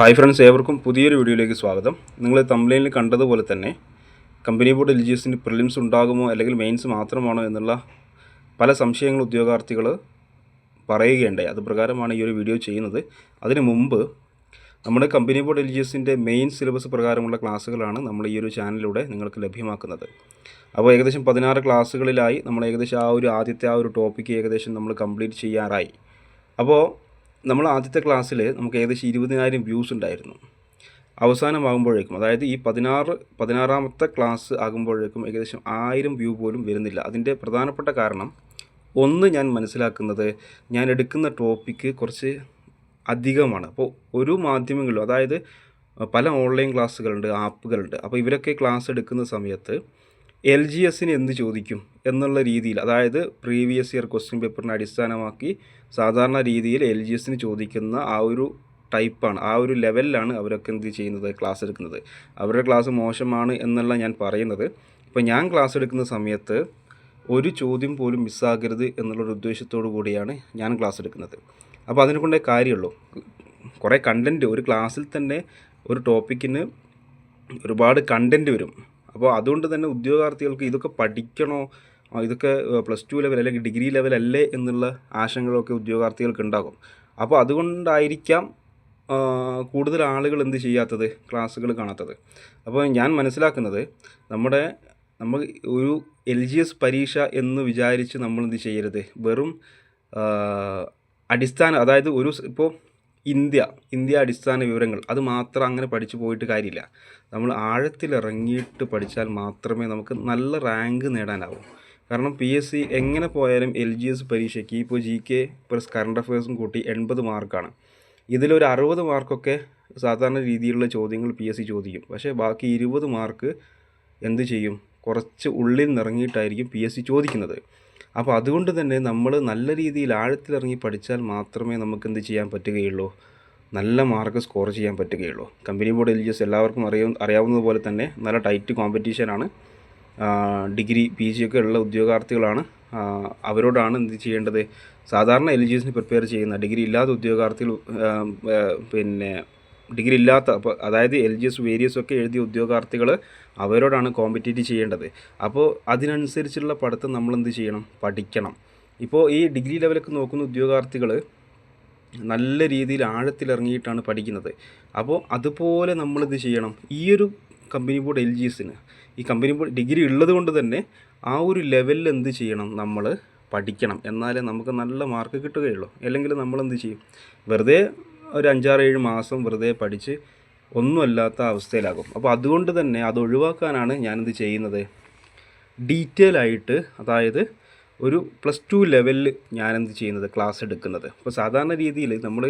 Hi friends ഏവർക്കും പുതിയൊരു വീഡിയോയിലേക്ക് സ്വാഗതം. നിങ്ങൾ തമ്പ്ലൈനിൽ കണ്ടതുപോലെ തന്നെ കമ്പനി ബോർഡ് എൽ ജി എസിന് പ്രിലിംസ് ഉണ്ടാകുമോ അല്ലെങ്കിൽ മെയിൻസ് മാത്രമാണോ എന്നുള്ള പല സംശയങ്ങൾ ഉദ്യോഗാർത്ഥികൾ പറയുകയുണ്ടായി. അതുപ്രകാരമാണ് ഈ ഒരു വീഡിയോ ചെയ്യുന്നത്. അതിന് മുമ്പ് നമ്മുടെ കമ്പനി ബോർഡ് എൽ ജി എസിന്റെ മെയിൻ സിലബസ് പ്രകാരമുള്ള ക്ലാസ്സുകളാണ് നമ്മൾ ഈ ഒരു ചാനലിലൂടെ നിങ്ങൾക്ക് ലഭ്യമാക്കുന്നത്. അപ്പോൾ ഏകദേശം പതിനാറ് ക്ലാസ്സുകളിലായി നമ്മൾ ഏകദേശം ആ ഒരു ആദ്യത്തെ ആ ഒരു ടോപ്പിക്ക് ഏകദേശം നമ്മൾ കംപ്ലീറ്റ് ചെയ്യാറായി. അപ്പോൾ നമ്മൾ ആദ്യത്തെ ക്ലാസ്സിൽ നമുക്ക് ഏകദേശം ഇരുപതിനായിരം വ്യൂസ് ഉണ്ടായിരുന്നു. അവസാനമാകുമ്പോഴേക്കും അതായത് ഈ പതിനാറ് പതിനാറാമത്തെ ക്ലാസ് ആകുമ്പോഴേക്കും ഏകദേശം ആയിരം വ്യൂ പോലും വരുന്നില്ല. അതിന്റെ പ്രധാനപ്പെട്ട കാരണം ഒന്ന് ഞാൻ മനസ്സിലാക്കുന്നത് ഞാൻ എടുക്കുന്ന ടോപ്പിക്ക് കുറച്ച് അധികമാണ്. അപ്പോൾ ഒരു മാധ്യമങ്ങളിലും അതായത് പല ഓൺലൈൻ ക്ലാസ്സുകളുണ്ട് ആപ്പുകളുണ്ട് അപ്പോൾ ഇവരൊക്കെ ക്ലാസ് എടുക്കുന്ന സമയത്ത് എൽ ജി എസിന് എന്ത് ചോദിക്കും എന്നുള്ള രീതിയിൽ അതായത് പ്രീവിയസ് ഇയർ ക്വസ്റ്റ്യൻ പേപ്പറിനെ അടിസ്ഥാനമാക്കി സാധാരണ രീതിയിൽ എൽ ജി എസിന് ചോദിക്കുന്ന ആ ഒരു ടൈപ്പാണ് ആ ഒരു ലെവലിലാണ് അവരൊക്കെ എന്ത് ചെയ്യുന്നത് ക്ലാസ് എടുക്കുന്നത്. അവരുടെ ക്ലാസ് മോശമാണ് എന്നല്ല ഞാൻ പറയുന്നത്. ഇപ്പോൾ ഞാൻ ക്ലാസ് എടുക്കുന്ന സമയത്ത് ഒരു ചോദ്യം പോലും മിസ്സാകരുത് എന്നുള്ളൊരു ഉദ്ദേശത്തോടു കൂടിയാണ് ഞാൻ ക്ലാസ് എടുക്കുന്നത്. അപ്പോൾ അതിനെ കൊണ്ടേ കാര്യമുള്ളൂ. കുറേ കണ്ടന്റ് ഒരു ക്ലാസ്സിൽ തന്നെ ഒരു ടോപ്പിക്കിന് ഒരുപാട് കണ്ടന്റ് വരും. അപ്പോൾ അതുകൊണ്ട് തന്നെ ഉദ്യോഗാർത്ഥികൾക്ക് ഇതൊക്കെ പഠിക്കണോ? ഇതൊക്കെ പ്ലസ് ടു ലെവൽ അല്ലെങ്കിൽ ഡിഗ്രി ലെവൽ അല്ലേ എന്നുള്ള ആശങ്കകളൊക്കെ ഉദ്യോഗാർത്ഥികൾക്ക് ഉണ്ടാകും. അപ്പോൾ അതുകൊണ്ടായിരിക്കാം കൂടുതൽ ആളുകൾ എന്ത് ചെയ്യാത്തത്? ക്ലാസ്സുകൾ കാണാത്തത്. അപ്പോൾ ഞാൻ മനസ്സിലാക്കുന്നത് നമ്മുടെ നമ്മൾ ഒരു എൽ ജി എസ് പരീക്ഷ എന്ന് വിചാരിച്ച് നമ്മൾ എന്ത് ചെയ്യരുത്? വെറും അടിസ്ഥാന അതായത് ഒരു ഇപ്പോൾ ഇന്ത്യ ഇന്ത്യ അടിസ്ഥാന വിവരങ്ങൾ. അത് മാത്രം അങ്ങനെ പഠിച്ചു പോയിട്ട് കാര്യമില്ല. നമ്മൾ ആഴത്തിലിറങ്ങിയിട്ട് പഠിച്ചാൽ മാത്രമേ നമുക്ക് നല്ല റാങ്ക് നേടാനാവൂ. കാരണം പി എസ് സി എങ്ങനെ പോയാലും എൽ ജി എസ് പരീക്ഷയ്ക്ക് ഇപ്പോൾ ജി കെ പ്ലസ് കറണ്ട് അഫയേഴ്സും കൂട്ടി എൺപത് മാർക്കാണ്. ഇതിലൊരു അറുപത് മാർക്കൊക്കെ സാധാരണ രീതിയിലുള്ള ചോദ്യങ്ങൾ പി എസ് സി ചോദിക്കും. പക്ഷേ ബാക്കി ഇരുപത് മാർക്ക് എന്ത് ചെയ്യും? കുറച്ച് ഉള്ളിൽ നിറങ്ങിയിട്ടായിരിക്കും പി എസ് സി ചോദിക്കുന്നത്. അപ്പോൾ അതുകൊണ്ട് തന്നെ നമ്മൾ നല്ല രീതിയിൽ ആഴത്തിലിറങ്ങി പഠിച്ചാൽ മാത്രമേ നമുക്ക് എന്ത് ചെയ്യാൻ പറ്റുകയുള്ളൂ. നല്ല മാർക്ക് സ്കോർ ചെയ്യാൻ പറ്റുകയുള്ളൂ. കമ്പനി ബോർഡ് എൽ എല്ലാവർക്കും അറിയാം അറിയാവുന്നതുപോലെ തന്നെ നല്ല ടൈറ്റ് കോമ്പറ്റീഷനാണ്. ഡിഗ്രി പി ജി ഒക്കെ ഉള്ള ഉദ്യോഗാർത്ഥികളാണ്. അവരോടാണ് എന്ത് ചെയ്യേണ്ടത്? സാധാരണ എൽ ജി എസിന് പ്രിപ്പയർ ചെയ്യുന്ന ഡിഗ്രി ഇല്ലാത്ത ഉദ്യോഗാർത്ഥികൾ പിന്നെ ഡിഗ്രി ഇല്ലാത്ത അതായത് എൽ ജി എസ് വേരിയസ് ഒക്കെ എഴുതിയ ഉദ്യോഗാർത്ഥികൾ അവരോടാണ് കോമ്പറ്റീറ്റ് ചെയ്യേണ്ടത്. അപ്പോൾ അതിനനുസരിച്ചുള്ള പഠിത്തം നമ്മൾ എന്ത് ചെയ്യണം? പഠിക്കണം. ഇപ്പോൾ ഈ ഡിഗ്രി ലെവലൊക്കെ നോക്കുന്ന ഉദ്യോഗാർത്ഥികൾ നല്ല രീതിയിൽ ആഴത്തിലിറങ്ങിയിട്ടാണ് പഠിക്കുന്നത്. അപ്പോൾ അതുപോലെ നമ്മളിത് ചെയ്യണം? ഈ ഒരു കമ്പനി ബോർഡ് എൽ ജി എസിന് ഈ കമ്പനി ബോർഡ് ഡിഗ്രി ഉള്ളത് കൊണ്ട് തന്നെ ആ ഒരു ലെവലിൽ എന്ത് ചെയ്യണം? നമ്മൾ പഠിക്കണം. എന്നാലേ നമുക്ക് നല്ല മാർക്ക് കിട്ടുകയുള്ളൂ. അല്ലെങ്കിൽ നമ്മൾ എന്ത് ചെയ്യും? വെറുതെ ഒരു അഞ്ചാറ് ഏഴ് മാസം വെറുതെ പഠിച്ച് ഒന്നുമല്ലാത്ത അവസ്ഥയിലാകും. അപ്പോൾ അതുകൊണ്ട് തന്നെ അത് ഒഴിവാക്കാനാണ് ഞാനിത് ചെയ്യുന്നത്. ഡീറ്റെയിൽ ആയിട്ട് അതായത് ഒരു പ്ലസ് ടു ലെവലിൽ ഞാനെന്ത് ചെയ്യുന്നത് ക്ലാസ് എടുക്കുന്നത്. ഇപ്പോൾ സാധാരണ രീതിയിൽ നമ്മൾ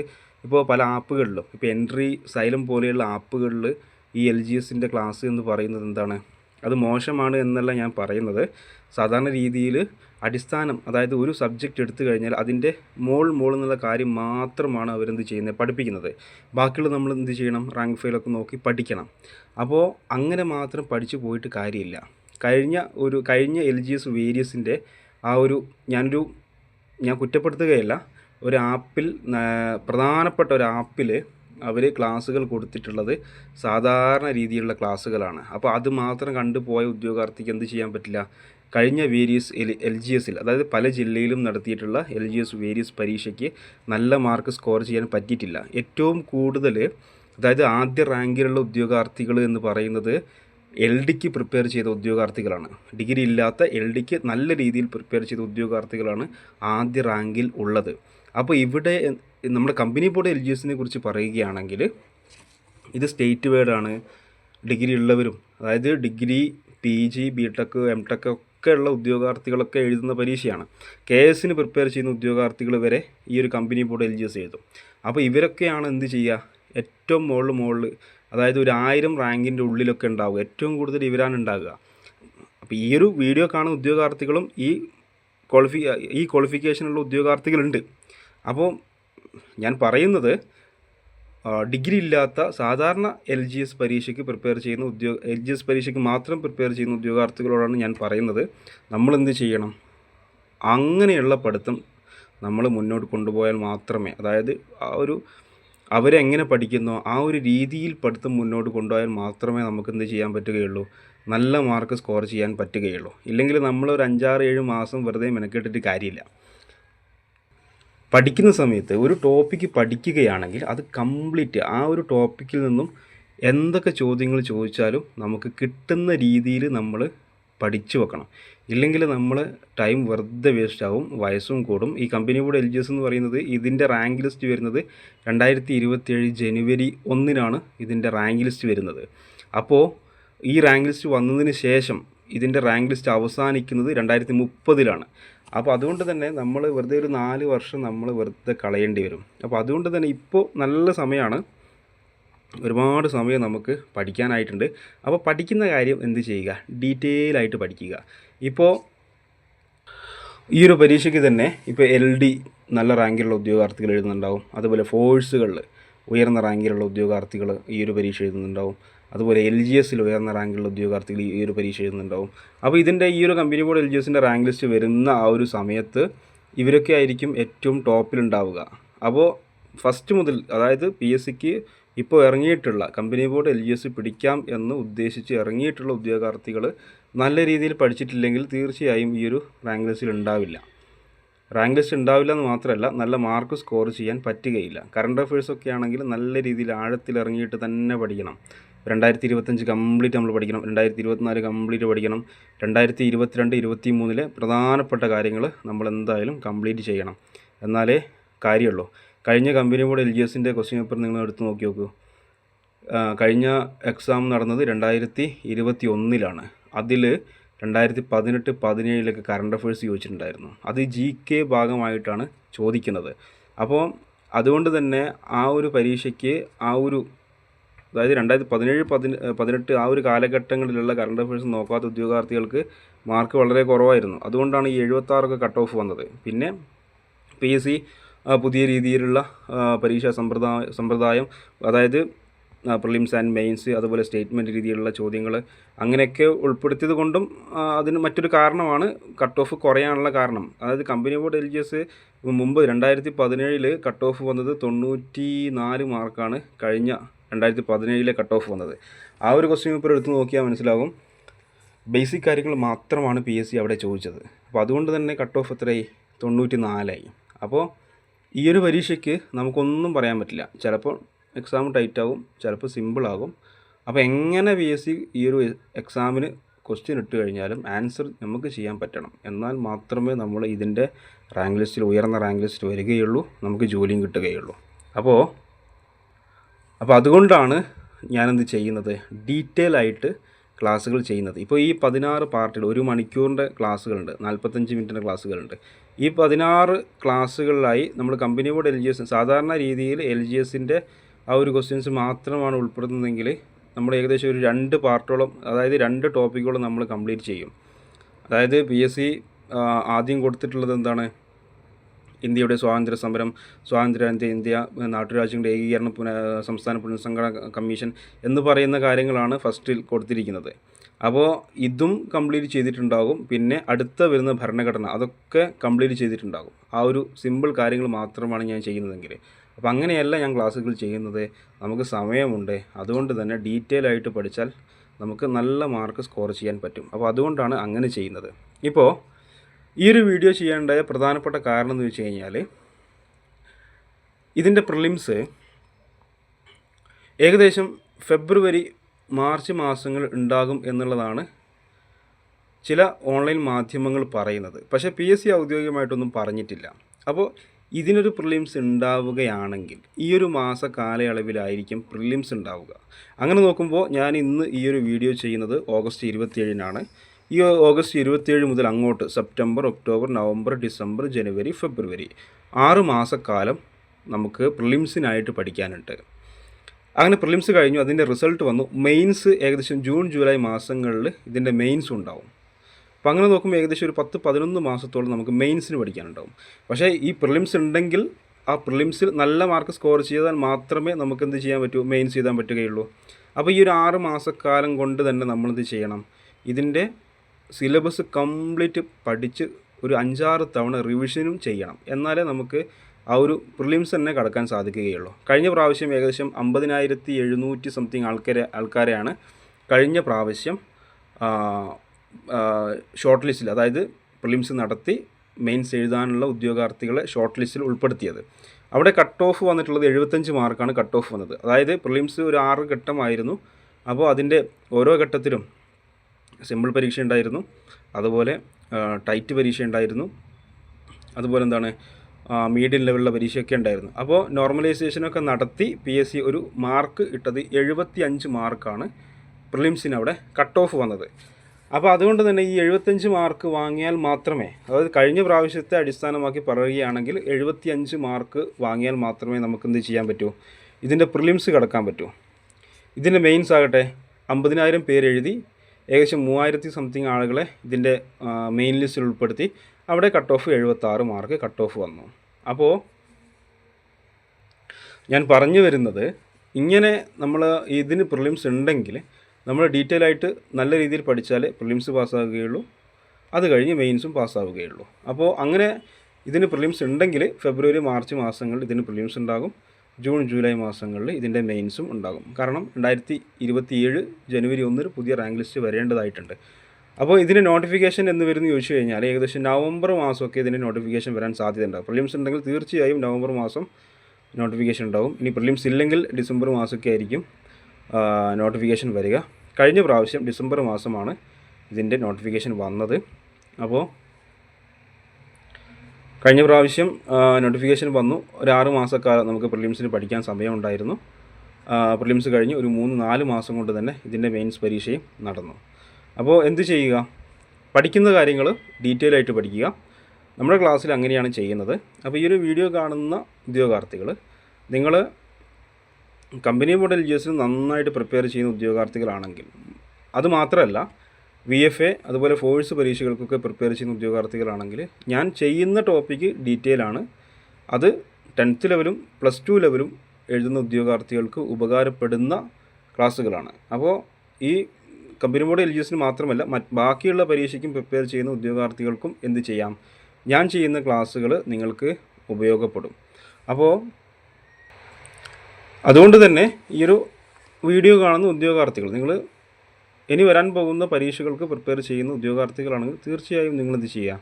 ഇപ്പോൾ പല ആപ്പുകളിലും ഇപ്പോൾ എൻട്രി സൈലം പോലെയുള്ള ആപ്പുകളിൽ ഈ എൽ ജി എസിന്റെ ക്ലാസ് എന്ന് പറയുന്നത് എന്താണ്? അത് മോശമാണ് എന്നല്ല ഞാൻ പറയുന്നത്. സാധാരണ രീതിയിൽ അടിസ്ഥാനം അതായത് ഒരു സബ്ജക്റ്റ് എടുത്തു കഴിഞ്ഞാൽ അതിന്റെ മോൾ മോൾ എന്നുള്ള കാര്യം മാത്രമാണ് അവരെന്ത് ചെയ്യുന്നത്? പഠിപ്പിക്കുന്നത്. ബാക്കിയുള്ള നമ്മൾ എന്ത് ചെയ്യണം? റാങ്ക് ഫെയിലൊക്കെ നോക്കി പഠിക്കണം. അപ്പോൾ അങ്ങനെ മാത്രം പഠിച്ചു പോയിട്ട് കാര്യമില്ല. കഴിഞ്ഞ ഒരു കഴിഞ്ഞ എൽ ജി എസ് വേരിയസിന്റെ ആ ഒരു ഞാനൊരു ഞാൻ കുറ്റപ്പെടുത്തുകയല്ല. ഒരു ആപ്പിൽ പ്രധാനപ്പെട്ട ഒരു ആപ്പിൽ അവർ ക്ലാസ്സുകൾ കൊടുത്തിട്ടുള്ളത് സാധാരണ രീതിയിലുള്ള ക്ലാസ്സുകളാണ്. അപ്പോൾ അത് മാത്രം കണ്ടുപോയ ഉദ്യോഗാർത്ഥിക്ക് എന്ത് ചെയ്യാൻ പറ്റില്ല? കഴിഞ്ഞ വേരിയസ് എൽ എൽ ജി എസിൽ അതായത് പല ജില്ലയിലും നടത്തിയിട്ടുള്ള എൽ ജി എസ് വേരിയസ് പരീക്ഷയ്ക്ക് നല്ല മാർക്ക് സ്കോർ ചെയ്യാൻ പറ്റിയിട്ടില്ല. ഏറ്റവും കൂടുതൽ അതായത് ആദ്യ റാങ്കിലുള്ള ഉദ്യോഗാർത്ഥികൾ എന്ന് പറയുന്നത് എൽ ഡിക്ക് പ്രിപ്പയർ ചെയ്ത ഉദ്യോഗാർത്ഥികളാണ്. ഡിഗ്രി ഇല്ലാത്ത എൽ ഡിക്ക് നല്ല രീതിയിൽ പ്രിപ്പയർ ചെയ്ത ഉദ്യോഗാർത്ഥികളാണ് ആദ്യ റാങ്കിൽ ഉള്ളത്. അപ്പോൾ ഇവിടെ നമ്മുടെ കമ്പനി ബോർഡ് എൽ ജി എസിനെ കുറിച്ച് പറയുകയാണെങ്കിൽ ഇത് സ്റ്റേറ്റ് വേർഡാണ് ഡിഗ്രി ഉള്ളവരും അതായത് degree P G B tech M tech ഒക്കെ ഉള്ള ഉദ്യോഗാർത്ഥികളൊക്കെ എഴുതുന്ന പരീക്ഷയാണ്. കെ എസിന് പ്രിപ്പയർ ചെയ്യുന്ന ഉദ്യോഗാർത്ഥികൾ വരെ ഈ ഒരു company board L G S എഴുതും. അപ്പോൾ ഇവരൊക്കെയാണ് എന്ത് ചെയ്യുക? ഏറ്റവും മുകളിൽ മുകളിൽ അതായത് ഒരു ആയിരം റാങ്കിന്റെ ഉള്ളിലൊക്കെ ഉണ്ടാവുക. ഏറ്റവും കൂടുതൽ ഇവരാണ് ഉണ്ടാകുക. അപ്പോൾ ഈ ഒരു വീഡിയോ കാണുന്ന ഉദ്യോഗാർത്ഥികളും ഈ ക്വാളിഫി ഈ ക്വാളിഫിക്കേഷനുള്ള ഉദ്യോഗാർത്ഥികളുണ്ട്. അപ്പോൾ ഞാൻ പറയുന്നത് ഡിഗ്രി ഇല്ലാത്ത സാധാരണ എൽ ജി എസ് പരീക്ഷയ്ക്ക് പ്രിപ്പയർ ചെയ്യുന്ന ഉദ്യോഗ എൽ ജി എസ് പരീക്ഷയ്ക്ക് മാത്രം പ്രിപ്പയർ ചെയ്യുന്ന ഉദ്യോഗാർത്ഥികളോടാണ് ഞാൻ പറയുന്നത്. നമ്മൾ എന്ത് ചെയ്യണം? അങ്ങനെയുള്ള പഠിത്തം നമ്മൾ മുന്നോട്ട് കൊണ്ടുപോയാൽ മാത്രമേ അതായത് ആ ഒരു അവരെങ്ങനെ പഠിക്കുന്നോ ആ ഒരു രീതിയിൽ പഠിത്തം മുന്നോട്ട് കൊണ്ടുപോയാൽ മാത്രമേ നമുക്ക് എന്ത് ചെയ്യാൻ പറ്റുകയുള്ളൂ. നല്ല മാർക്ക് സ്കോർ ചെയ്യാൻ പറ്റുകയുള്ളൂ. ഇല്ലെങ്കിൽ നമ്മൾ ഒരു അഞ്ചാറ് ഏഴ് മാസം വെറുതെ മെനക്കെട്ടിട്ട് കാര്യമില്ല. പഠിക്കുന്ന സമയത്ത് ഒരു ടോപ്പിക്ക് പഠിക്കുകയാണെങ്കിൽ അത് കംപ്ലീറ്റ് ആ ഒരു ടോപ്പിക്കിൽ നിന്നും എന്തൊക്കെ ചോദ്യങ്ങൾ ചോദിച്ചാലും നമുക്ക് കിട്ടുന്ന രീതിയിൽ നമ്മൾ പഠിച്ചു വെക്കണം. ഇല്ലെങ്കിൽ നമ്മൾ ടൈം വെറുതെ വേസ്റ്റ് ആവും വയസ്സും കൂടും. ഈ company board L G S എന്ന് പറയുന്നത് ഇതിന്റെ റാങ്ക് ലിസ്റ്റ് വരുന്നത് രണ്ടായിരത്തി ഇരുപത്തിയേഴ് ജനുവരി ഒന്നിനാണ് ഇതിന്റെ റാങ്ക് ലിസ്റ്റ് വരുന്നത്. അപ്പോൾ ഈ റാങ്ക് ലിസ്റ്റ് വന്നതിന് ശേഷം ഇതിന്റെ റാങ്ക് ലിസ്റ്റ് അവസാനിക്കുന്നത് രണ്ടായിരത്തി മുപ്പതിലാണ് അപ്പോൾ അതുകൊണ്ട് തന്നെ നമ്മൾ വെറുതെ ഒരു നാല് വർഷം നമ്മൾ വെറുതെ കളയേണ്ടി വരും. അപ്പോൾ അതുകൊണ്ട് തന്നെ ഇപ്പോൾ നല്ല സമയമാണ് ഒരുപാട് സമയം നമുക്ക് പഠിക്കാനായിട്ടുണ്ട്. അപ്പോൾ പഠിക്കുന്ന കാര്യം എന്ത് ചെയ്യുക? ഡീറ്റെയിൽ ആയിട്ട് പഠിക്കുക. ഇപ്പോൾ ഈ ഒരു പരീക്ഷയ്ക്ക് തന്നെ ഇപ്പോൾ എൽ ഡി നല്ല റാങ്കിലുള്ള ഉദ്യോഗാർത്ഥികൾ എഴുതുന്നുണ്ടാവും. അതുപോലെ ഫോഴ്സുകളിൽ ഉയർന്ന റാങ്കിലുള്ള ഉദ്യോഗാർത്ഥികൾ ഈ ഒരു പരീക്ഷ എഴുതുന്നുണ്ടാവും. അതുപോലെ എൽ ജി എസിൽ ഉയർന്ന റാങ്കിലുള്ള ഉദ്യോഗാർത്ഥികൾ ഈ ഒരു പരീക്ഷ എഴുതുന്നുണ്ടാവും. അപ്പോൾ ഇതിന്റെ ഈ ഒരു കമ്പനി ബോർഡ് എൽ ജി എസിന്റെ റാങ്ക് ലിസ്റ്റ് വരുന്ന ആ ഒരു സമയത്ത് ഇവരൊക്കെ ആയിരിക്കും ഏറ്റവും ടോപ്പിലുണ്ടാവുക. അപ്പോൾ ഫസ്റ്റ് മുതൽ അതായത് പി എസ് സിക്ക് ഇപ്പോൾ ഇറങ്ങിയിട്ടുള്ള company board L G S പിടിക്കാം എന്ന് ഉദ്ദേശിച്ച് ഇറങ്ങിയിട്ടുള്ള ഉദ്യോഗാർത്ഥികൾ നല്ല രീതിയിൽ പഠിച്ചിട്ടില്ലെങ്കിൽ തീർച്ചയായും ഈ ഒരു റാങ്ക് ലിസ്റ്റിൽ ഉണ്ടാവില്ല. റാങ്ക് ലിസ്റ്റ് ഉണ്ടാവില്ല എന്ന് മാത്രമല്ല നല്ല മാർക്ക് സ്കോർ ചെയ്യാൻ പറ്റുകയില്ല. കറണ്ട് അഫയേഴ്സൊക്കെ ആണെങ്കിൽ നല്ല രീതിയിൽ ആഴത്തിൽ ഇറങ്ങിയിട്ട് തന്നെ പഠിക്കണം. രണ്ടായിരത്തി ഇരുപത്തഞ്ച് കംപ്ലീറ്റ് നമ്മൾ പഠിക്കണം. രണ്ടായിരത്തി ഇരുപത്തിനാല് കംപ്ലീറ്റ് പഠിക്കണം. രണ്ടായിരത്തി ഇരുപത്തിരണ്ട് ഇരുപത്തി മൂന്നിലെ പ്രധാനപ്പെട്ട കാര്യങ്ങൾ നമ്മൾ എന്തായാലും കംപ്ലീറ്റ് ചെയ്യണം. എന്നാലേ കാര്യമുള്ളൂ. കഴിഞ്ഞ കമ്പനി ബോർഡ് എൽ ജി എസിന്റെ ക്വസ്റ്റ്യൻ പേപ്പർ നിങ്ങൾ എടുത്ത് നോക്കി നോക്കൂ. കഴിഞ്ഞ എക്സാം നടന്നത് രണ്ടായിരത്തി ഇരുപത്തി ഒന്നിലാണ് അതിൽ രണ്ടായിരത്തി പതിനെട്ട് പതിനേഴിലൊക്കെ കറണ്ട് അഫയേഴ്സ് ചോദിച്ചിട്ടുണ്ടായിരുന്നു. അത് ജി കെ ഭാഗമായിട്ടാണ് ചോദിക്കുന്നത്. അപ്പോൾ അതുകൊണ്ട് തന്നെ ആ ഒരു പരീക്ഷയ്ക്ക് ആ ഒരു അതായത് രണ്ടായിരത്തി പതിനേഴ് പതിന പതിനെട്ട് ആ ഒരു കാലഘട്ടങ്ങളിലുള്ള കറണ്ട് അഫയേഴ്സ് നോക്കാത്ത ഉദ്യോഗാർത്ഥികൾക്ക് മാർക്ക് വളരെ കുറവായിരുന്നു. അതുകൊണ്ടാണ് ഈ എഴുപത്താറൊക്കെ കട്ട് ഓഫ് വന്നത്. പിന്നെ പി എസ് സി പുതിയ രീതിയിലുള്ള പരീക്ഷാ സമ്പ്രദായ സമ്പ്രദായം അതായത് പ്രിലിംസ് ആൻഡ് മെയിൻസ് അതുപോലെ സ്റ്റേറ്റ്മെന്റ് രീതിയിലുള്ള ചോദ്യങ്ങൾ അങ്ങനെയൊക്കെ ഉൾപ്പെടുത്തിയത് കൊണ്ടും അതിന് മറ്റൊരു കാരണമാണ് കട്ട് ഓഫ് കുറയാനുള്ള കാരണം. അതായത് company board L G S മുമ്പ് രണ്ടായിരത്തി പതിനേഴിൽ കട്ട് ഓഫ് വന്നത് തൊണ്ണൂറ്റി നാല് മാർക്കാണ് കഴിഞ്ഞ രണ്ടായിരത്തി പതിനേഴിലെ കട്ട് ഓഫ് വന്നത്. ആ ഒരു ക്വസ്റ്റ്യൻ പേപ്പർ എടുത്ത് നോക്കിയാൽ മനസ്സിലാകും ബേസിക് കാര്യങ്ങൾ മാത്രമാണ് പി എസ് സി അവിടെ ചോദിച്ചത്. അപ്പോൾ അതുകൊണ്ട് തന്നെ കട്ട് ഓഫ് എത്രയായി? തൊണ്ണൂറ്റി നാലായി അപ്പോൾ ഈ ഒരു പരീക്ഷയ്ക്ക് നമുക്കൊന്നും പറയാൻ പറ്റില്ല. ചിലപ്പോൾ എക്സാം ടൈറ്റ് ആകും ചിലപ്പോൾ സിമ്പിൾ ആകും. അപ്പോൾ എങ്ങനെ പി എസ് സി ഈ ഒരു എക്സാമിന് ക്വസ്റ്റ്യൻ ഇട്ട് കഴിഞ്ഞാലും ആൻസർ നമുക്ക് ചെയ്യാൻ പറ്റണം. എന്നാൽ മാത്രമേ നമ്മൾ ഇതിന്റെ റാങ്ക് ലിസ്റ്റിൽ ഉയർന്ന റാങ്ക് ലിസ്റ്റ് വരികയുള്ളൂ നമുക്ക് ജോലിയും കിട്ടുകയുള്ളൂ. അപ്പോൾ അപ്പോൾ അതുകൊണ്ടാണ് ഞാനെന്ത് ചെയ്യുന്നത്? ഡീറ്റെയിൽ ആയിട്ട് ക്ലാസ്സുകൾ ചെയ്യുന്നത്. ഇപ്പോൾ ഈ പതിനാറ് പാർട്ടിൽ ഒരു മണിക്കൂറിന്റെ ക്ലാസ്സുകളുണ്ട്. നാൽപ്പത്തഞ്ച് മിനിറ്റിന്റെ ക്ലാസ്സുകളുണ്ട്. ഈ പതിനാറ് ക്ലാസ്സുകളിലായി നമ്മൾ company board L G S സാധാരണ രീതിയിൽ എൽ ജി എസിന്റെ ആ ഒരു ക്വസ്റ്റ്യൻസ് മാത്രമാണ് ഉൾപ്പെടുന്നതെങ്കിൽ നമ്മൾ ഏകദേശം ഒരു രണ്ട് പാർട്ടോളം അതായത് രണ്ട് ടോപ്പിക്കോളം നമ്മൾ കംപ്ലീറ്റ് ചെയ്യും. അതായത് പി എസ് സി ആദ്യം കൊടുത്തിട്ടുള്ളത് എന്താണ്? ഇന്ത്യയുടെ സ്വാതന്ത്ര്യ സമരം സ്വാതന്ത്ര്യ ഇന്ത്യ നാട്ടുരാജ്യങ്ങളുടെ ഏകീകരണ പുന സംസ്ഥാന പുനഃസംഘടന കമ്മീഷൻ എന്ന് പറയുന്ന കാര്യങ്ങളാണ് ഫസ്റ്റിൽ കൊടുത്തിരിക്കുന്നത്. അപ്പോൾ ഇതും കംപ്ലീറ്റ് ചെയ്തിട്ടുണ്ടാകും. പിന്നെ അടുത്ത വരുന്ന ഭരണഘടന അതൊക്കെ കംപ്ലീറ്റ് ചെയ്തിട്ടുണ്ടാകും. ആ ഒരു സിമ്പിൾ കാര്യങ്ങൾ മാത്രമാണ് ഞാൻ ചെയ്യുന്നതെങ്കിൽ. അപ്പോൾ അങ്ങനെയല്ല ഞാൻ ക്ലാസ്സുകൾ ചെയ്യുന്നത്. നമുക്ക് സമയമുണ്ട്. അതുകൊണ്ട് തന്നെ ഡീറ്റെയിൽ ആയിട്ട് പഠിച്ചാൽ നമുക്ക് നല്ല മാർക്ക് സ്കോർ ചെയ്യാൻ പറ്റും. അപ്പോൾ അതുകൊണ്ടാണ് അങ്ങനെ ചെയ്യുന്നത്. ഇപ്പോൾ ഈ ഒരു വീഡിയോ ചെയ്യാനുണ്ടായ പ്രധാനപ്പെട്ട കാരണം എന്ന് വെച്ച് കഴിഞ്ഞാൽ ഇതിന്റെ പ്രിലിംസ് ഏകദേശം ഫെബ്രുവരി മാർച്ച് മാസങ്ങൾ ഉണ്ടാകും എന്നുള്ളതാണ് ചില ഓൺലൈൻ മാധ്യമങ്ങൾ പറയുന്നത്. പക്ഷേ പി എസ് സി ഔദ്യോഗികമായിട്ടൊന്നും പറഞ്ഞിട്ടില്ല. അപ്പോൾ ഇതിനൊരു പ്രിലിംസ് ഉണ്ടാവുകയാണെങ്കിൽ ഈ ഒരു മാസ കാലയളവിലായിരിക്കും പ്രിലിംസ് ഉണ്ടാവുക. അങ്ങനെ നോക്കുമ്പോൾ ഞാൻ ഇന്ന് ഈ ഒരു വീഡിയോ ചെയ്യുന്നത് ഓഗസ്റ്റ് ഇരുപത്തിയേഴിനാണ്. ഈ ഓഗസ്റ്റ് ഇരുപത്തിയേഴ് മുതൽ അങ്ങോട്ട് സെപ്റ്റംബർ ഒക്ടോബർ നവംബർ ഡിസംബർ ജനുവരി ഫെബ്രുവരി ആറ് മാസക്കാലം നമുക്ക് പ്രിലിംസിനായിട്ട് പഠിക്കാനുണ്ട്. അങ്ങനെ പ്രിലിംസ് കഴിഞ്ഞു അതിന്റെ റിസൾട്ട് വന്നു. മെയിൻസ് ഏകദേശം ജൂൺ ജൂലൈ മാസങ്ങളിൽ ഇതിന്റെ മെയിൻസ് ഉണ്ടാവും. അപ്പോൾ അങ്ങനെ നോക്കുമ്പോൾ ഏകദേശം ഒരു പത്ത് പതിനൊന്ന് മാസത്തോളം നമുക്ക് മെയിൻസിന് പഠിക്കാനുണ്ടാവും. പക്ഷേ ഈ പ്രിലിംസ് ഉണ്ടെങ്കിൽ ആ പ്രിലിംസിൽ നല്ല മാർക്ക് സ്കോർ ചെയ്താൽ മാത്രമേ നമുക്ക് എന്ത് ചെയ്യാൻ പറ്റൂ? മെയിൻസ് ചെയ്താൻ പറ്റുകയുള്ളൂ. അപ്പോൾ ഈ ഒരു ആറ് മാസക്കാലം കൊണ്ട് തന്നെ നമ്മളെന്ത് ചെയ്യണം? ഇതിന്റെ സിലബസ് കംപ്ലീറ്റ് പഠിച്ച് ഒരു അഞ്ചാറ് തവണ റിവിഷനും ചെയ്യണം. എന്നാലേ നമുക്ക് ആ ഒരു പ്രിലിംസ് തന്നെ കടക്കാൻ സാധിക്കുകയുള്ളൂ. കഴിഞ്ഞ പ്രാവശ്യം ഏകദേശം അമ്പതിനായിരത്തി എഴുന്നൂറ്റി സംതിങ് ആൾക്കാരെ ആൾക്കാരെയാണ് കഴിഞ്ഞ പ്രാവശ്യം ഷോർട്ട് ലിസ്റ്റിൽ അതായത് പ്രിലിംസ് നടത്തി മെയിൻസ് എഴുതാനുള്ള ഉദ്യോഗാർത്ഥികളെ ഷോർട്ട് ലിസ്റ്റിൽ ഉൾപ്പെടുത്തിയത്. അവിടെ കട്ട് ഓഫ് വന്നിട്ടുള്ളത് എഴുപത്തഞ്ച് മാർക്കാണ് കട്ട് ഓഫ് വന്നത്. അതായത് പ്രിലിംസ് ഒരു ആറ് ഘട്ടമായിരുന്നു. അപ്പോൾ അതിന്റെ ഓരോ ഘട്ടത്തിലും സിമ്പിൾ പരീക്ഷ ഉണ്ടായിരുന്നു. അതുപോലെ ടൈറ്റ് പരീക്ഷ ഉണ്ടായിരുന്നു. അതുപോലെ എന്താണ് മീഡിയം ലെവലിലെ പരീക്ഷയൊക്കെ ഉണ്ടായിരുന്നു. അപ്പോൾ നോർമലൈസേഷനൊക്കെ നടത്തി പി എസ് സി ഒരു മാർക്ക് ഇട്ടത് എഴുപത്തി അഞ്ച് മാർക്കാണ് പ്രിലിംസിന് അവിടെ കട്ട് ഓഫ് വന്നത്. അപ്പോൾ അതുകൊണ്ട് തന്നെ ഈ എഴുപത്തഞ്ച് മാർക്ക് വാങ്ങിയാൽ മാത്രമേ അതായത് കഴിഞ്ഞ പ്രാവശ്യത്തെ അടിസ്ഥാനമാക്കി പറയുകയാണെങ്കിൽ എഴുപത്തി അഞ്ച് മാർക്ക് വാങ്ങിയാൽ മാത്രമേ നമുക്ക് എന്ത് ചെയ്യാൻ പറ്റൂ? ഇതിന്റെ പ്രിലിംസ് കടക്കാൻ പറ്റൂ. ഇതിന്റെ മെയിൻസ് ആകട്ടെ അമ്പതിനായിരം പേരെഴുതി ഏകദേശം മൂവായിരത്തി സംതിങ് ആളുകളെ ഇതിന്റെ മെയിൻ ലിസ്റ്റിൽ ഉൾപ്പെടുത്തി. അവിടെ കട്ട് ഓഫ് എഴുപത്താറ് മാർക്ക് കട്ട് ഓഫ് വന്നു. അപ്പോൾ ഞാൻ പറഞ്ഞു വരുന്നത് ഇങ്ങനെ നമ്മൾ ഇതിന് പ്രിലിംസ് ഉണ്ടെങ്കിൽ നമ്മൾ ഡീറ്റെയിൽ ആയിട്ട് നല്ല രീതിയിൽ പഠിച്ചാൽ പ്രിലിംസ് പാസ്സാവുകയുള്ളൂ. അത് കഴിഞ്ഞ് മെയിൻസും പാസ്സാവുകയുള്ളൂ. അപ്പോൾ അങ്ങനെ ഇതിന് പ്രിലിംസ് ഉണ്ടെങ്കിൽ ഫെബ്രുവരി മാർച്ച് മാസങ്ങളിൽ ഇതിന് പ്രിലിംസ് ഉണ്ടാകും. ജൂൺ ജൂലൈ മാസങ്ങളിൽ ഇതിന്റെ മെയിൻസും ഉണ്ടാകും. കാരണം രണ്ടായിരത്തി ഇരുപത്തിയേഴ് ജനുവരി ഒന്നിന് പുതിയ റാങ്ക് ലിസ്റ്റ് വരേണ്ടതായിട്ടുണ്ട്. അപ്പോൾ ഇതിന് നോട്ടിഫിക്കേഷൻ എന്ന് വരുന്ന ചോദിച്ചു കഴിഞ്ഞാൽ ഏകദേശം നവംബർ മാസമൊക്കെ ഇതിന് നോട്ടിഫിക്കേഷൻ വരാൻ സാധ്യതയുണ്ടാകും പ്രിലിംസ് ഉണ്ടെങ്കിൽ തീർച്ചയായും നവംബർ മാസം നോട്ടിഫിക്കേഷൻ ഉണ്ടാകും ഇനി പ്രിലിംസ് ഇല്ലെങ്കിൽ ഡിസംബർ മാസമൊക്കെ ആയിരിക്കും നോട്ടിഫിക്കേഷൻ വരിക. കഴിഞ്ഞ പ്രാവശ്യം ഡിസംബർ മാസമാണ് ഇതിന്റെ നോട്ടിഫിക്കേഷൻ വന്നത്. അപ്പോൾ കഴിഞ്ഞ പ്രാവശ്യം നോട്ടിഫിക്കേഷൻ വന്നു. ഒരു ആറ് മാസക്കാലം നമുക്ക് പ്രിലിംസിന് പഠിക്കാൻ സമയമുണ്ടായിരുന്നു. പ്രിലിംസ് കഴിഞ്ഞ് ഒരു മൂന്ന് നാല് മാസം കൊണ്ട് തന്നെ ഇതിന്റെ മെയിൻസ് പരീക്ഷയും നടന്നു. അപ്പോൾ എന്ത് ചെയ്യുക? പഠിക്കുന്ന കാര്യങ്ങൾ ഡീറ്റെയിൽ ആയിട്ട് പഠിക്കുക. നമ്മുടെ ക്ലാസ്സിൽ അങ്ങനെയാണ് ചെയ്യുന്നത്. അപ്പോൾ ഈ ഒരു വീഡിയോ കാണുന്ന ഉദ്യോഗാർത്ഥികൾ നിങ്ങൾ കമ്പനി മോഡൽ എസിന് നന്നായിട്ട് പ്രിപ്പയർ ചെയ്യുന്ന ഉദ്യോഗാർത്ഥികളാണെങ്കിൽ അത് മാത്രമല്ല വി എഫ് എ അതുപോലെ ഫോഴ്സ് പരീക്ഷകൾക്കൊക്കെ പ്രിപ്പയർ ചെയ്യുന്ന ഉദ്യോഗാർത്ഥികളാണെങ്കിൽ ഞാൻ ചെയ്യുന്ന ടോപ്പിക്ക് ഡീറ്റെയിൽ ആണ്. അത് ടെൻത്ത് ലെവലും പ്ലസ് ടു ലെവലും എഴുതുന്ന ഉദ്യോഗാർത്ഥികൾക്ക് ഉപകാരപ്പെടുന്ന ക്ലാസ്സുകളാണ്. അപ്പോൾ ഈ കമ്പനി ബോർഡ് എൽ ജി എസിന് മാത്രമല്ല ബാക്കിയുള്ള പരീക്ഷയ്ക്കും പ്രിപ്പയർ ചെയ്യുന്ന ഉദ്യോഗാർത്ഥികൾക്കും എന്ത് ചെയ്യാം? ഞാൻ ചെയ്യുന്ന ക്ലാസ്സുകൾ നിങ്ങൾക്ക് ഉപയോഗപ്പെടും. അപ്പോൾ അതുകൊണ്ട് തന്നെ ഈ ഒരു വീഡിയോ കാണുന്ന ഉദ്യോഗാർത്ഥികൾ നിങ്ങൾ ഇനി വരാൻ പോകുന്ന പരീക്ഷകൾക്ക് പ്രിപ്പയർ ചെയ്യുന്ന ഉദ്യോഗാർത്ഥികളാണെങ്കിൽ തീർച്ചയായും നിങ്ങളെന്ത് ചെയ്യുക?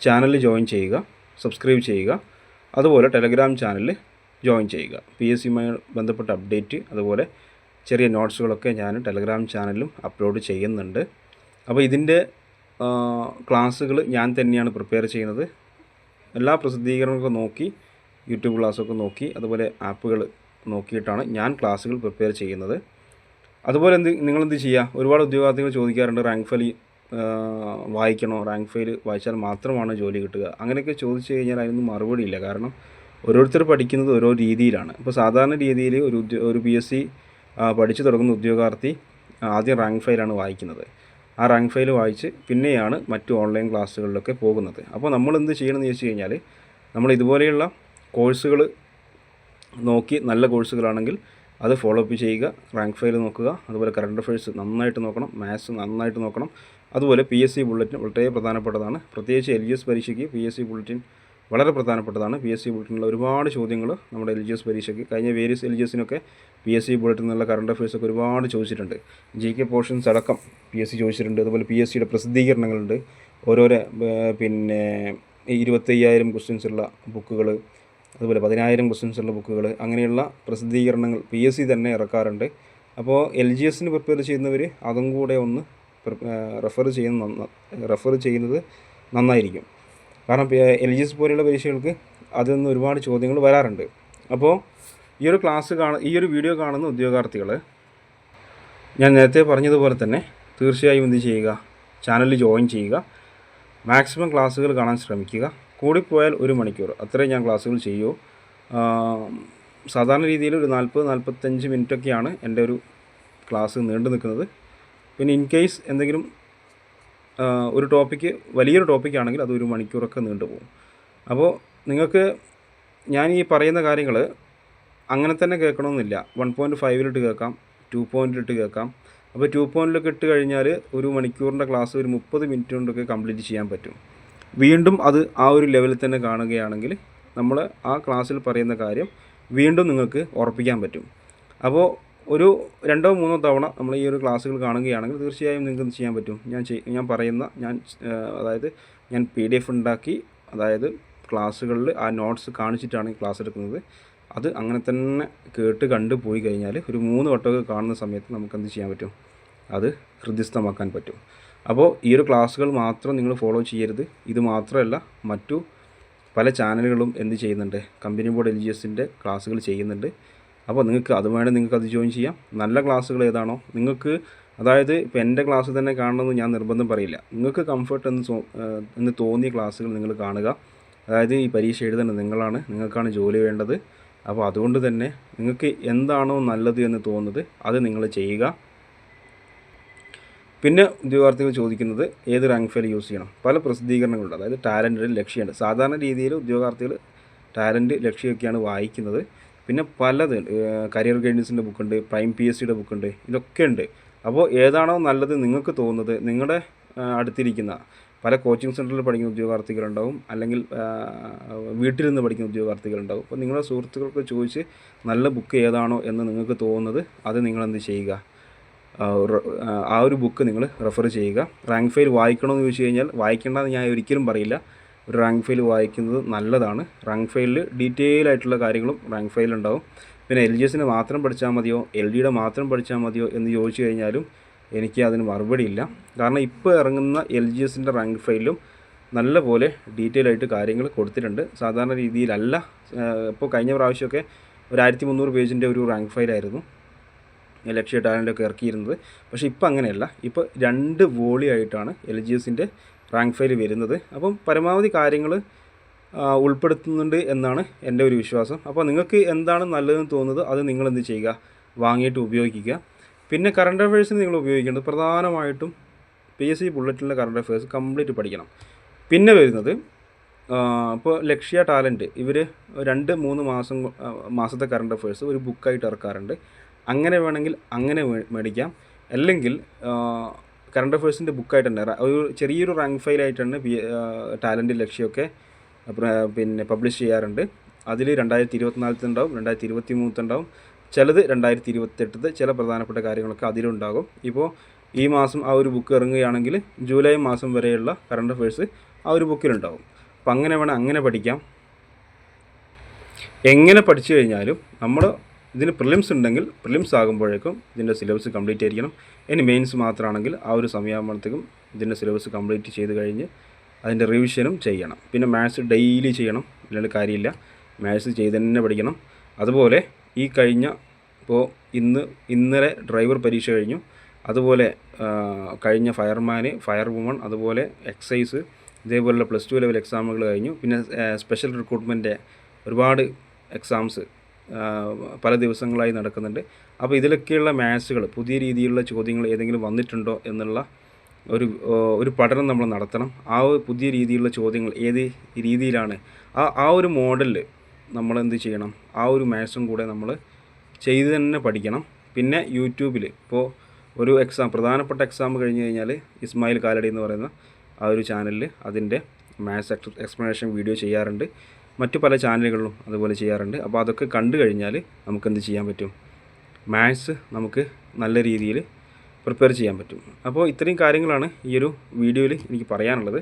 ചാനൽ ജോയിൻ ചെയ്യുക സബ്സ്ക്രൈബ് ചെയ്യുക അതുപോലെ ടെലഗ്രാം ചാനലിൽ ജോയിൻ ചെയ്യുക. പി എസ് സിയുമായി ബന്ധപ്പെട്ട അപ്ഡേറ്റ് അതുപോലെ ചെറിയ നോട്ട്സുകളൊക്കെ ഞാൻ ടെലഗ്രാം ചാനലിലും അപ്ലോഡ് ചെയ്യുന്നുണ്ട്. അപ്പോൾ ഇതിന്റെ ക്ലാസ്സുകൾ ഞാൻ തന്നെയാണ് പ്രിപ്പയർ ചെയ്യുന്നത്. എല്ലാ പ്രസിദ്ധീകരണങ്ങളൊക്കെ നോക്കി യൂട്യൂബ് ക്ലാസ്സൊക്കെ നോക്കി അതുപോലെ ആപ്പുകൾ നോക്കിയിട്ടാണ് ഞാൻ ക്ലാസ്സുകൾ പ്രിപ്പയർ ചെയ്യുന്നത്. അതുപോലെ എന്ത് നിങ്ങളെന്ത് ചെയ്യുക ഒരുപാട് ഉദ്യോഗാർത്ഥികൾ ചോദിക്കാറുണ്ട് റാങ്ക് ഫൈൽ വായിക്കണോ? റാങ്ക് ഫയൽ വായിച്ചാൽ മാത്രമാണ് ജോലി കിട്ടുക. അങ്ങനെയൊക്കെ ചോദിച്ചു കഴിഞ്ഞാൽ അതിനൊന്നും മറുപടിയില്ല കാരണം ഓരോരുത്തർ പഠിക്കുന്നത് ഓരോ രീതിയിലാണ്. ഇപ്പോൾ സാധാരണ രീതിയിൽ ഒരു ഉദ്യോ ഒരു പി എസ് സി പഠിച്ചു തുടങ്ങുന്ന ഉദ്യോഗാർത്ഥി ആദ്യം റാങ്ക് ഫയലാണ് വായിക്കുന്നത്. ആ റാങ്ക് ഫയൽ വായിച്ച് പിന്നെയാണ് മറ്റു ഓൺലൈൻ ക്ലാസ്സുകളിലൊക്കെ പോകുന്നത്. അപ്പോൾ നമ്മൾ എന്ത് ചെയ്യണമെന്ന് ചോദിച്ചു കഴിഞ്ഞാൽ നമ്മൾ ഇതുപോലെയുള്ള കോഴ്സുകൾ നോക്കി നല്ല കോഴ്സുകളാണെങ്കിൽ അത് ഫോളോ അപ്പ് ചെയ്യുക റാങ്ക് ഫയൽ നോക്കുക അതുപോലെ കറണ്ട് അഫയേഴ്സ് നന്നായിട്ട് നോക്കണം മാത്സ് നന്നായിട്ട് നോക്കണം. അതുപോലെ പി എസ് സി ബുള്ളറ്റിൻ വളരെ പ്രധാനപ്പെട്ടതാണ്. പ്രത്യേകിച്ച് എൽ ജി എസ് പരീക്ഷയ്ക്ക് പി എസ് സി ബുള്ളറ്റിൻ വളരെ പ്രധാനപ്പെട്ടതാണ്. പി എസ് സി ബുള്ളറ്റിനുള്ള ഒരുപാട് ചോദ്യങ്ങൾ നമ്മുടെ എൽ ജി എസ് പരീക്ഷയ്ക്ക് കഴിഞ്ഞ വേരിയസ് എൽ ജി എസിനൊക്കെ പി എസ് സി ബുള്ളറ്റിൽ നിന്നുള്ള കറണ്ട് അഫയേഴ്സൊക്കെ ഒരുപാട് ചോദിച്ചിട്ടുണ്ട്. ജി കെ പോർഷൻസ് അടക്കം പി എസ് സി ചോദിച്ചിട്ടുണ്ട്. അതുപോലെ പി എസ് സിയുടെ പ്രസിദ്ധീകരണങ്ങളുണ്ട്. ഓരോരോ പിന്നെ ഇരുപത്തയ്യായിരം ക്വസ്റ്റ്യൻസുള്ള ബുക്കുകൾ അതുപോലെ പതിനായിരം ക്വസ്റ്റ്യൻസ് ഉള്ള ബുക്കുകൾ അങ്ങനെയുള്ള പ്രസിദ്ധീകരണങ്ങൾ പി എസ് സി തന്നെ ഇറക്കാറുണ്ട്. അപ്പോൾ എൽ ജി എസിന് പ്രിപ്പയർ ചെയ്യുന്നവർ അതും കൂടെ ഒന്ന് റെഫർ ചെയ്യുന്ന റെഫർ ചെയ്യുന്നത് നന്നായിരിക്കും. കാരണം എൽ ജി എസ് പോലെയുള്ള പരീക്ഷകൾക്ക് അതിൽ നിന്ന് ഒരുപാട് ചോദ്യങ്ങൾ വരാറുണ്ട്. അപ്പോൾ ഈ ഒരു ക്ലാസ് കാണ ഈ ഒരു വീഡിയോ കാണുന്ന ഉദ്യോഗാർത്ഥികൾ ഞാൻ നേരത്തെ പറഞ്ഞതുപോലെ തന്നെ തീർച്ചയായും എന്ത് ചെയ്യുക? ചാനലിൽ ജോയിൻ ചെയ്യുക. മാക്സിമം ക്ലാസ്സുകൾ കാണാൻ ശ്രമിക്കുക. കൂടിപ്പോയാൽ ഒരു മണിക്കൂർ. അത്രയും ഞാൻ ക്ലാസ്സുകൾ ചെയ്യൂ. സാധാരണ രീതിയിൽ ഒരു നാൽപ്പത് നാൽപ്പത്തഞ്ച് മിനിറ്റൊക്കെയാണ് എന്റെ ഒരു ക്ലാസ് നീണ്ടു നിൽക്കുന്നത്. പിന്നെ ഇൻ കേസ് എന്തെങ്കിലും ഒരു ടോപ്പിക്ക് വലിയൊരു ടോപ്പിക്കാണെങ്കിൽ അത് ഒരു മണിക്കൂറൊക്കെ നീണ്ടു പോകും. അപ്പോൾ നിങ്ങൾക്ക് ഞാൻ ഈ പറയുന്ന കാര്യങ്ങൾ അങ്ങനെ തന്നെ കേൾക്കണമെന്നില്ല. വൺ പോയിന്റ് ഫൈവിലിട്ട് കേൾക്കാം ടു പോയിന്റിലിട്ട് കേൾക്കാം. അപ്പോൾ ടു പോയിന്റിലൊക്കെ ഇട്ട് കഴിഞ്ഞാൽ ഒരു മണിക്കൂറിന്റെ ക്ലാസ് ഒരു മുപ്പത് മിനിറ്റ് കൊണ്ടൊക്കെ കംപ്ലീറ്റ് ചെയ്യാൻ പറ്റും. വീണ്ടും അത് ആ ഒരു ലെവലിൽ തന്നെ കാണുകയാണെങ്കിൽ നമ്മൾ ആ ക്ലാസ്സിൽ പറയുന്ന കാര്യം വീണ്ടും നിങ്ങൾക്ക് ഉറപ്പിക്കാൻ പറ്റും. അപ്പോൾ ഒരു രണ്ടോ മൂന്നോ തവണ നമ്മൾ ഈ ഒരു ക്ലാസ്സുകൾ കാണുകയാണെങ്കിൽ തീർച്ചയായും നിങ്ങൾക്ക് എന്ത് ചെയ്യാൻ പറ്റും? ഞാൻ ഞാൻ പറയുന്ന ഞാൻ അതായത് ഞാൻ പി ഡി എഫ് ഉണ്ടാക്കി അതായത് ക്ലാസ്സുകളിൽ ആ നോട്ട്സ് കാണിച്ചിട്ടാണ് ഈ ക്ലാസ് എടുക്കുന്നത്. അത് അങ്ങനെ തന്നെ കേട്ട് കണ്ടു പോയി കഴിഞ്ഞാൽ ഒരു മൂന്ന് വട്ടമൊക്കെ കാണുന്ന സമയത്ത് നമുക്ക് എന്ത് ചെയ്യാൻ പറ്റും? അത് ഹൃദ്യസ്ഥമാക്കാൻ പറ്റും. അപ്പോൾ ഈ ഒരു ക്ലാസ്സുകൾ മാത്രം നിങ്ങൾ ഫോളോ ചെയ്യരുത്. ഇത് മാത്രമല്ല മറ്റു പല ചാനലുകളും എന്ത് ചെയ്യുന്നുണ്ട്? കമ്പനി ബോർഡ് എൽ ജി എസിന്റെ ക്ലാസ്സുകൾ ചെയ്യുന്നുണ്ട്. അപ്പോൾ നിങ്ങൾക്ക് അത് വേണേൽ നിങ്ങൾക്ക് അത് ജോയിൻ ചെയ്യാം. നല്ല ക്ലാസ്സുകൾ ഏതാണോ? നിങ്ങൾക്ക് അതായത് ഇപ്പോൾ എന്റെ ക്ലാസ് തന്നെ കാണണമെന്ന് ഞാൻ നിർബന്ധം പറയില്ല. നിങ്ങൾക്ക് കംഫർട്ട് എന്ന് എന്ന് തോന്നിയ ക്ലാസ്സുകൾ നിങ്ങൾ കാണുക. അതായത് ഈ പരീക്ഷ എഴുതേണ്ടത് നിങ്ങളാണ്. നിങ്ങൾക്കാണ് ജോലി വേണ്ടത്. അപ്പോൾ അതുകൊണ്ട് തന്നെ നിങ്ങൾക്ക് എന്താണോ നല്ലത് എന്ന് തോന്നുന്നത് അത് നിങ്ങൾ ചെയ്യുക. പിന്നെ ഉദ്യോഗാർത്ഥികൾ ചോദിക്കുന്നത് ഏത് റാങ്ക് ഫയൽ യൂസ് ചെയ്യണം? പല പ്രസിദ്ധീകരണങ്ങളുണ്ട്. അതായത് ടാലന്റിൽ ലക്ഷ്യമുണ്ട്. സാധാരണ രീതിയിൽ ഉദ്യോഗാർത്ഥികൾ ടാലന്റ് ലക്ഷ്യമൊക്കെയാണ് വായിക്കുന്നത്. പിന്നെ പലത് കരിയർ ഗൈഡൻസിന്റെ ബുക്കുണ്ട് പ്രൈം പി എസ് സിയുടെ ബുക്കുണ്ട് ഇതൊക്കെ ഉണ്ട്. അപ്പോൾ ഏതാണോ നല്ലത് നിങ്ങൾക്ക് തോന്നുന്നത് നിങ്ങളുടെ അടുത്തിരിക്കുന്ന പല കോച്ചിങ് സെന്ററിൽ പഠിക്കുന്ന ഉദ്യോഗാർത്ഥികളുണ്ടാവും അല്ലെങ്കിൽ വീട്ടിൽ നിന്ന് പഠിക്കുന്ന ഉദ്യോഗാർത്ഥികളുണ്ടാവും. അപ്പോൾ നിങ്ങളുടെ സുഹൃത്തുക്കൾക്ക് ചോദിച്ച് നല്ല ബുക്ക് ഏതാണോ എന്ന് നിങ്ങൾക്ക് തോന്നുന്നത് അത് നിങ്ങളെന്ത് ചെയ്യുക? ആ, ഒരു- ബുക്ക് നിങ്ങൾ റെഫർ ചെയ്യുക. റാങ്ക് ഫയൽ വായിക്കണമെന്ന് ചോദിച്ചു കഴിഞ്ഞാൽ വായിക്കേണ്ടതെന്ന് ഞാൻ ഒരിക്കലും പറയില്ല. ഒരു റാങ്ക് ഫയൽ വായിക്കുന്നത് നല്ലതാണ്. റാങ്ക് ഫയലിൽ ഡീറ്റെയിൽ ആയിട്ടുള്ള കാര്യങ്ങളും റാങ്ക് ഫയൽ ഉണ്ടാവും. പിന്നെ എൽ ജി എസിന് മാത്രം പഠിച്ചാൽ മതിയോ? എൽ ഡിയുടെ മാത്രം പഠിച്ചാൽ മതിയോ എന്ന് ചോദിച്ചു കഴിഞ്ഞാലും എനിക്ക് അതിന് മറുപടി ഇല്ല. കാരണം ഇപ്പോൾ ഇറങ്ങുന്ന എൽ ജി എസിന്റെ റാങ്ക് ഫയലിലും നല്ല പോലെ ഡീറ്റെയിൽ ആയിട്ട് കാര്യങ്ങൾ കൊടുത്തിട്ടുണ്ട്. സാധാരണ രീതിയിലല്ല. ഇപ്പോൾ കഴിഞ്ഞ പ്രാവശ്യമൊക്കെ ഒരു ആയിരത്തി മുന്നൂറ് പേജിന്റെ ഒരു റാങ്ക് ഫയലായിരുന്നു ലക്ഷ്യ ടാലന്റൊക്കെ ഇറക്കിയിരുന്നത്. പക്ഷേ ഇപ്പോൾ അങ്ങനെയല്ല. ഇപ്പോൾ രണ്ട് വോളി ആയിട്ടാണ് എൽ ജി എസിന്റെ റാങ്ക് ഫയൽ വരുന്നത്. അപ്പം പരമാവധി കാര്യങ്ങൾ ഉൾപ്പെടുത്തുന്നുണ്ട് എന്നാണ് എന്റെ ഒരു വിശ്വാസം. അപ്പോൾ നിങ്ങൾക്ക് എന്താണ് നല്ലതെന്ന് തോന്നുന്നത് അത് നിങ്ങൾ എന്ത് ചെയ്യുക? വാങ്ങിയിട്ട് ഉപയോഗിക്കുക. പിന്നെ കറണ്ട് അഫയേഴ്സിന് നിങ്ങൾ ഉപയോഗിക്കേണ്ടത് പ്രധാനമായിട്ടും പി എസ് സി ബുള്ളറ്റിലെ കറണ്ട് അഫയേഴ്സ് കംപ്ലീറ്റ് പഠിക്കണം. പിന്നെ വരുന്നത് ഇപ്പോൾ ലക്ഷ്യ ടാലന്റ് ഇവർ രണ്ട് മൂന്ന് മാസം മാസത്തെ കറണ്ട് അഫയേഴ്സ് ഒരു ബുക്കായിട്ട് ഇറക്കാറുണ്ട്. അങ്ങനെ വേണമെങ്കിൽ അങ്ങനെ മേടിക്കാം. അല്ലെങ്കിൽ കറണ്ട് അഫയേഴ്സിന്റെ ബുക്കായിട്ട് തന്നെ ഒരു ചെറിയൊരു റാങ്ക് ഫയലായിട്ടാണ് പി ടാലന്റ് ലക്ഷ്യമൊക്കെ പിന്നെ പബ്ലിഷ് ചെയ്യാറുണ്ട്. അതിൽ രണ്ടായിരത്തി ഇരുപത്തിനാലത്തുണ്ടാവും രണ്ടായിരത്തി ഇരുപത്തി ഉണ്ടാവും ചിലത് രണ്ടായിരത്തി ഇരുപത്തെട്ടത് ചില പ്രധാനപ്പെട്ട കാര്യങ്ങളൊക്കെ അതിലുണ്ടാകും. ഇപ്പോൾ ഈ മാസം ആ ഒരു ബുക്ക് ഇറങ്ങുകയാണെങ്കിൽ ജൂലൈ മാസം വരെയുള്ള കറണ്ട് അഫയേഴ്സ് ആ ഒരു ബുക്കിലുണ്ടാകും അപ്പം അങ്ങനെ വേണം അങ്ങനെ പഠിക്കാം. എങ്ങനെ പഠിച്ചു കഴിഞ്ഞാലും നമ്മൾ ഇതിന് പ്രിലിംസ് ഉണ്ടെങ്കിൽ പ്രിലിംസ് ആകുമ്പോഴേക്കും ഇതിന്റെ സിലബസ് കംപ്ലീറ്റ് ആയിരിക്കണം. ഇനി മെയിൻസ് മാത്രമാണെങ്കിൽ ആ ഒരു സമയമാകുമ്പോഴത്തേക്കും ഇതിന്റെ സിലബസ് കംപ്ലീറ്റ് ചെയ്ത് കഴിഞ്ഞ് അതിന്റെ റിവിഷനും ചെയ്യണം. പിന്നെ മാത്സ് ഡെയിലി ചെയ്യണം. ഇല്ലാണ്ട് കാര്യമില്ല. മാത്സ് ചെയ്ത് തന്നെ പഠിക്കണം. അതുപോലെ ഈ കഴിഞ്ഞ ഇപ്പോൾ ഇന്ന് ഇന്നലെ ഡ്രൈവർ പരീക്ഷ കഴിഞ്ഞു. അതുപോലെ കഴിഞ്ഞ ഫയർമാന് ഫയർ വുമൺ അതുപോലെ എക്സൈസ് ഇതേപോലുള്ള പ്ലസ് ടു ലെവൽ എക്സാമുകൾ കഴിഞ്ഞു. പിന്നെ സ്പെഷ്യൽ റിക്രൂട്ട്മെന്റ് ഒരുപാട് എക്സാംസ് പല ദിവസങ്ങളായി നടക്കുന്നുണ്ട്. അപ്പോൾ ഇതിലൊക്കെയുള്ള മാത്സുകൾ പുതിയ രീതിയിലുള്ള ചോദ്യങ്ങൾ ഏതെങ്കിലും വന്നിട്ടുണ്ടോ എന്നുള്ള ഒരു ഒരു പഠനം നമ്മൾ നടത്തണം. ആ പുതിയ രീതിയിലുള്ള ചോദ്യങ്ങൾ ഏത് രീതിയിലാണ് ആ ആ ഒരു മോഡലിൽ നമ്മൾ എന്ത് ചെയ്യണം ആ ഒരു മാത്സും കൂടെ നമ്മൾ ചെയ്ത് തന്നെ പഠിക്കണം. പിന്നെ യൂട്യൂബിൽ ഇപ്പോൾ ഒരു എക്സാം പ്രധാനപ്പെട്ട എക്സാം കഴിഞ്ഞ് കഴിഞ്ഞാൽ ഇസ്മായിൽ കാലടി എന്ന് പറയുന്ന ആ ഒരു ചാനലിൽ അതിന്റെ മാത്സ് എക്സ്പ്ലനേഷൻ വീഡിയോ ചെയ്യാറുണ്ട്. മറ്റു പല ചാനലുകളിലും അതുപോലെ ചെയ്യാറുണ്ട്. അപ്പോൾ അതൊക്കെ കണ്ടു കഴിഞ്ഞാൽ നമുക്ക് എന്ത് ചെയ്യാൻ പറ്റും? മാത്സ് നമുക്ക് നല്ല രീതിയിൽ പ്രിപ്പയർ ചെയ്യാൻ പറ്റും. അപ്പോൾ ഇത്രയും കാര്യങ്ങളാണ് ഈ ഒരു വീഡിയോയിൽ എനിക്ക് പറയാനുള്ളത്.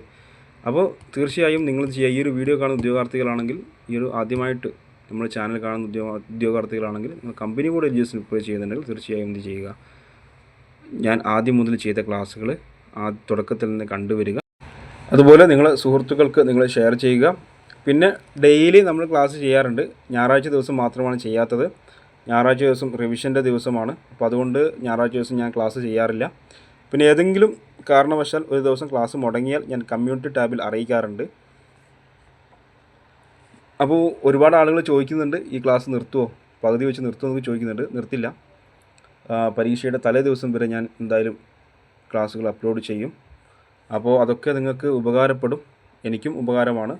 അപ്പോൾ തീർച്ചയായും നിങ്ങൾ ചെയ്യുക? ഈ ഒരു വീഡിയോ കാണുന്ന ഉദ്യോഗാർത്ഥികളാണെങ്കിൽ ഈ ഒരു ആദ്യമായിട്ട് നമ്മൾ ചാനൽ കാണുന്ന ഉദ്യോഗ ഉദ്യോഗാർത്ഥികളാണെങ്കിൽ നിങ്ങൾ കമ്പനി കൂടെ രജിസ്റ്റർ പ്രിപ്പയർ ചെയ്യുന്നുണ്ടെങ്കിൽ തീർച്ചയായും എന്ത് ചെയ്യുക? ഞാൻ ആദ്യം മുതൽ ചെയ്ത ക്ലാസ്സുകൾ ആ തുടക്കത്തിൽ നിന്ന് കണ്ടുവരിക. അതുപോലെ നിങ്ങൾ സുഹൃത്തുക്കൾക്ക് നിങ്ങൾ ഷെയർ ചെയ്യുക. പിന്നെ ഡെയിലി നമ്മൾ ക്ലാസ് ചെയ്യാറുണ്ട്. ഞായറാഴ്ച ദിവസം മാത്രമാണ് ചെയ്യാത്തത്. ഞായറാഴ്ച ദിവസം റിവിഷന്റെ ദിവസമാണ്. അപ്പോൾ അതുകൊണ്ട് ഞായറാഴ്ച ദിവസം ഞാൻ ക്ലാസ് ചെയ്യാറില്ല. പിന്നെ ഏതെങ്കിലും കാരണവശാൽ ഒരു ദിവസം ക്ലാസ് മുടങ്ങിയാൽ ഞാൻ കമ്മ്യൂണിറ്റി ടാബിൽ അറിയിക്കാറുണ്ട്. അപ്പോൾ ഒരുപാട് ആളുകൾ ചോദിക്കുന്നുണ്ട് ഈ ക്ലാസ് നിർത്തുമോ പകുതി വെച്ച് നിർത്തുമോ എന്നൊക്കെ ചോദിക്കുന്നുണ്ട്. നിർത്തില്ല. പരീക്ഷയുടെ തലേ ദിവസം വരെ ഞാൻ എന്തായാലും ക്ലാസ്സുകൾ അപ്ലോഡ് ചെയ്യും. അപ്പോൾ അതൊക്കെ നിങ്ങൾക്ക് ഉപകാരപ്പെടും. എനിക്കും ഉപകാരമാണ്.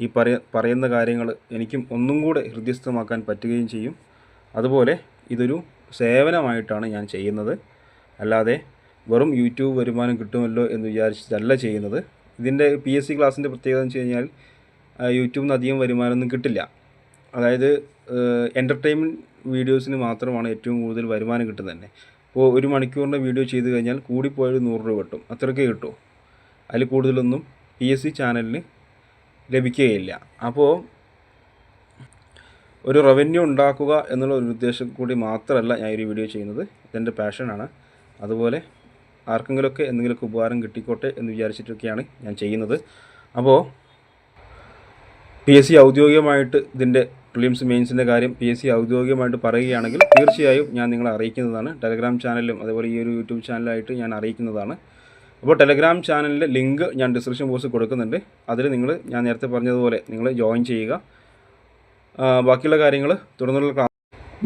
ഈ പറയ പറയുന്ന കാര്യങ്ങൾ എനിക്കും ഒന്നും കൂടെ ഹൃദ്യസ്ഥമാക്കാൻ പറ്റുകയും ചെയ്യും. അതുപോലെ ഇതൊരു സേവനമായിട്ടാണ് ഞാൻ ചെയ്യുന്നത്. അല്ലാതെ വെറും യൂട്യൂബ് വരുമാനം കിട്ടുമല്ലോ എന്ന് വിചാരിച്ചിട്ടല്ല ചെയ്യുന്നത്. ഇതിന്റെ പി എസ് സി ക്ലാസ്സിന്റെ പ്രത്യേകത എന്ന് വെച്ച് കഴിഞ്ഞാൽ യൂട്യൂബിൽ നിന്ന് അധികം വരുമാനമൊന്നും കിട്ടില്ല. അതായത് എന്റർടൈൻമെന്റ് വീഡിയോസിന് മാത്രമാണ് ഏറ്റവും കൂടുതൽ വരുമാനം കിട്ടുന്നത് തന്നെ. ഇപ്പോൾ ഒരു മണിക്കൂറിന്റെ വീഡിയോ ചെയ്ത് കഴിഞ്ഞാൽ കൂടിപ്പോയാൽ നൂറ് രൂപ കിട്ടും. അത്രയ്ക്ക് കിട്ടും. അതിൽ കൂടുതലൊന്നും പി എസ് സി ചാനലിന് ലഭിക്കുകയില്ല. അപ്പോൾ ഒരു റവന്യൂ ഉണ്ടാക്കുക എന്നുള്ള ഒരു ഉദ്ദേശം കൂടി മാത്രമല്ല ഞാൻ ഈ വീഡിയോ ചെയ്യുന്നത് ഇതെന്റെ പാഷനാണ് അതുപോലെ ആർക്കെങ്കിലുമൊക്കെ എന്തെങ്കിലുമൊക്കെ ഉപകാരം കിട്ടിക്കോട്ടെ എന്ന് വിചാരിച്ചിട്ടൊക്കെയാണ് ഞാൻ ചെയ്യുന്നത്. അപ്പോൾ പി എസ് സി ഔദ്യോഗികമായിട്ട് ഇതിന്റെ പ്രിലിംസ് മെയിൻസിന്റെ കാര്യം പി എസ് സി ഔദ്യോഗികമായിട്ട് പറയുകയാണെങ്കിൽ തീർച്ചയായും ഞാൻ നിങ്ങളെ അറിയിക്കുന്നതാണ്. ടെലഗ്രാം ചാനലിലും അതുപോലെ ഈ ഒരു യൂട്യൂബ് ചാനലായിട്ട് ഞാൻ അറിയിക്കുന്നതാണ്. അപ്പോൾ ടെലഗ്രാം ചാനലിന്റെ ലിങ്ക് ഞാൻ ഡിസ്ക്രിപ്ഷൻ ബോക്സിൽ കൊടുക്കുന്നുണ്ട്. അതിൽ നിങ്ങൾ ഞാൻ നേരത്തെ പറഞ്ഞതുപോലെ നിങ്ങൾ ജോയിൻ ചെയ്യുക. ബാക്കിയുള്ള കാര്യങ്ങൾ തുടർന്നുള്ള ക്ലാസ്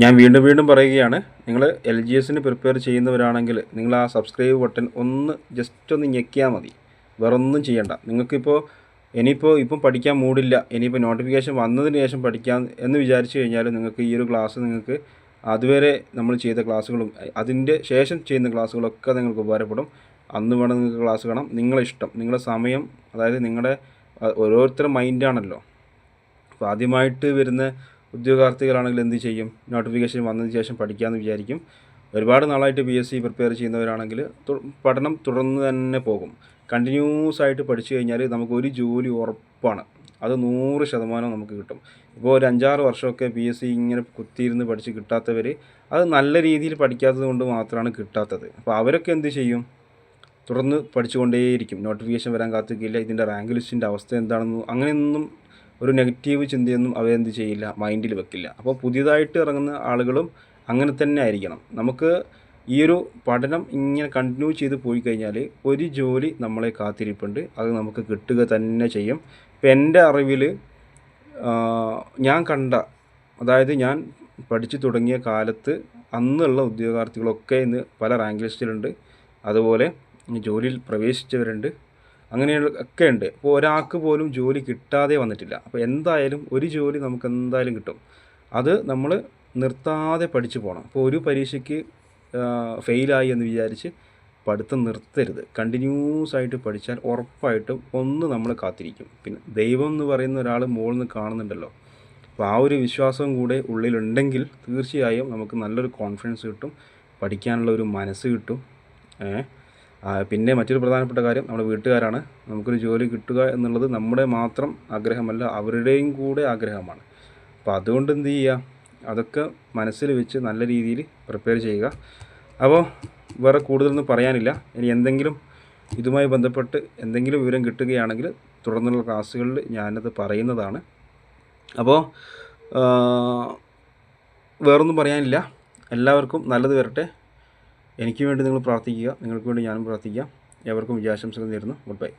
ഞാൻ വീണ്ടും വീണ്ടും പറയുകയാണ്. നിങ്ങൾ എൽ ജി എസിന് പ്രിപ്പയർ ചെയ്യുന്നവരാണെങ്കിൽ നിങ്ങൾ ആ സബ്സ്ക്രൈബ് ബട്ടൺ ഒന്ന് ജസ്റ്റ് ഒന്ന് ഞെക്കിയാൽ മതി. വേറൊന്നും ചെയ്യണ്ട. നിങ്ങൾക്കിപ്പോൾ ഇനിയിപ്പോൾ ഇപ്പം പഠിക്കാൻ മൂടില്ല. ഇനിയിപ്പോൾ നോട്ടിഫിക്കേഷൻ വന്നതിന് ശേഷം പഠിക്കാം എന്ന് വിചാരിച്ചു കഴിഞ്ഞാൽ നിങ്ങൾക്ക് ഈ ഒരു ക്ലാസ് നിങ്ങൾക്ക് അതുവരെ നമ്മൾ ചെയ്ത ക്ലാസ്സുകളും അതിന്റെ ശേഷം ചെയ്യുന്ന ക്ലാസ്സുകളൊക്കെ നിങ്ങൾക്ക് ഉപകാരപ്പെടും. അന്ന് വേണം നിങ്ങൾക്ക് ക്ലാസ് കാണാം. നിങ്ങളെ ഇഷ്ടം. നിങ്ങളുടെ സമയം അതായത് നിങ്ങളുടെ ഓരോരുത്തരുടെ മൈൻഡാണല്ലോ അപ്പോൾ ആദ്യമായിട്ട് വരുന്ന ഉദ്യോഗാർത്ഥികളാണെങ്കിൽ എന്ത് ചെയ്യും? നോട്ടിഫിക്കേഷൻ വന്നതിന് ശേഷം പഠിക്കാമെന്ന് വിചാരിക്കും. ഒരുപാട് നാളായിട്ട് പി എസ് സി പ്രിപ്പയർ ചെയ്യുന്നവരാണെങ്കിൽ പഠനം തുടർന്ന് തന്നെ പോകും. കണ്ടിന്യൂസ് ആയിട്ട് പഠിച്ചു കഴിഞ്ഞാൽ നമുക്ക് ഒരു ജോലി ഉറപ്പാണ്. അത് നൂറ് ശതമാനം നമുക്ക് കിട്ടും. ഇപ്പോൾ ഒരു അഞ്ചാറ് വർഷമൊക്കെ പി എസ് സി ഇങ്ങനെ കുത്തിയിരുന്ന് പഠിച്ച് കിട്ടാത്തവർ അത് നല്ല രീതിയിൽ പഠിക്കാത്തത് കൊണ്ട് മാത്രമാണ് കിട്ടാത്തത്. അപ്പോൾ അവരൊക്കെ എന്ത് ചെയ്യും? തുടർന്ന് പഠിച്ചുകൊണ്ടേയിരിക്കും. നോട്ടിഫിക്കേഷൻ വരാൻ കാത്തിക്കില്ല ഇതിന്റെ റാങ്ക് ലിസ്റ്റിന്റെ അവസ്ഥ എന്താണെന്നും അങ്ങനെയൊന്നും ഒരു നെഗറ്റീവ് ചിന്തയൊന്നും അവരെന്ത് ചെയ്യില്ല മൈൻഡിൽ വെക്കില്ല. അപ്പോൾ പുതിയതായിട്ട് ഇറങ്ങുന്ന ആളുകളും അങ്ങനെ തന്നെ ആയിരിക്കണം. നമുക്ക് ഈ ഒരു പഠനം ഇങ്ങനെ കണ്ടിന്യൂ ചെയ്ത് പോയി കഴിഞ്ഞാൽ ഒരു ജോലി നമ്മളെ കാത്തിരിപ്പുണ്ട്. അത് നമുക്ക് കിട്ടുക തന്നെ ചെയ്യും. ഇപ്പം എന്റെ അറിവിൽ ഞാൻ കണ്ട അതായത് ഞാൻ പഠിച്ചു തുടങ്ങിയ കാലത്ത് അന്നുള്ള ഉദ്യോഗാർത്ഥികളൊക്കെ ഇന്ന് പല റാങ്ക് ലിസ്റ്റിലുണ്ട് അതുപോലെ ജോലിയിൽ പ്രവേശിച്ചവരുണ്ട്. അങ്ങനെയുള്ള ഒക്കെ ഉണ്ട്. അപ്പോൾ ഒരാൾക്ക് പോലും ജോലി കിട്ടാതെ വന്നിട്ടില്ല. അപ്പോൾ എന്തായാലും ഒരു ജോലി നമുക്ക് എന്തായാലും കിട്ടും. അത് നമ്മൾ നിർത്താതെ പഠിച്ചു പോകണം. അപ്പോൾ ഒരു പരീക്ഷയ്ക്ക് ഫെയിലായി എന്ന് വിചാരിച്ച് പഠിത്തം നിർത്തരുത്. കണ്ടിന്യൂസ് ആയിട്ട് പഠിച്ചാൽ ഉറപ്പായിട്ടും ഒന്ന് നമ്മൾ കാത്തിരിക്കും. പിന്നെ ദൈവം എന്ന് പറയുന്ന ഒരാൾ മുകളിൽ നിന്ന് കാണുന്നുണ്ടല്ലോ. അപ്പോൾ ആ ഒരു വിശ്വാസം കൂടെ ഉള്ളിലുണ്ടെങ്കിൽ തീർച്ചയായും നമുക്ക് നല്ലൊരു കോൺഫിഡൻസ് കിട്ടും. പഠിക്കാനുള്ള ഒരു മനസ്സ് കിട്ടും. ഏ? പിന്നെ മറ്റൊരു പ്രധാനപ്പെട്ട കാര്യം നമ്മുടെ വീട്ടുകാരാണ്. നമുക്കൊരു ജോലി കിട്ടുക എന്നുള്ളത് നമ്മുടെ മാത്രം ആഗ്രഹമല്ല അവരുടെയും കൂടെ ആഗ്രഹമാണ്. അപ്പോൾ അതുകൊണ്ട് എന്ത് ചെയ്യുക? അതൊക്കെ മനസ്സിൽ വെച്ച് നല്ല രീതിയിൽ പ്രിപ്പയർ ചെയ്യുക. അപ്പോൾ വേറെ കൂടുതലൊന്നും പറയാനില്ല. ഇനി എന്തെങ്കിലും ഇതുമായി ബന്ധപ്പെട്ട് എന്തെങ്കിലും വിവരം കിട്ടുകയാണെങ്കിൽ തുടർന്നുള്ള ക്ലാസ്സുകളിൽ ഞാനത് പറയുന്നതാണ്. അപ്പോൾ വേറൊന്നും പറയാനില്ല. എല്ലാവർക്കും നല്ലത് വരട്ടെ. എനിക്ക് വേണ്ടി നിങ്ങൾ പ്രാർത്ഥിക്കുക. നിങ്ങൾക്ക് വേണ്ടി ഞാനും പ്രാർത്ഥിക്കാം. എവർക്കും വിജയാശംസകൾ നേരുന്നു. Good bye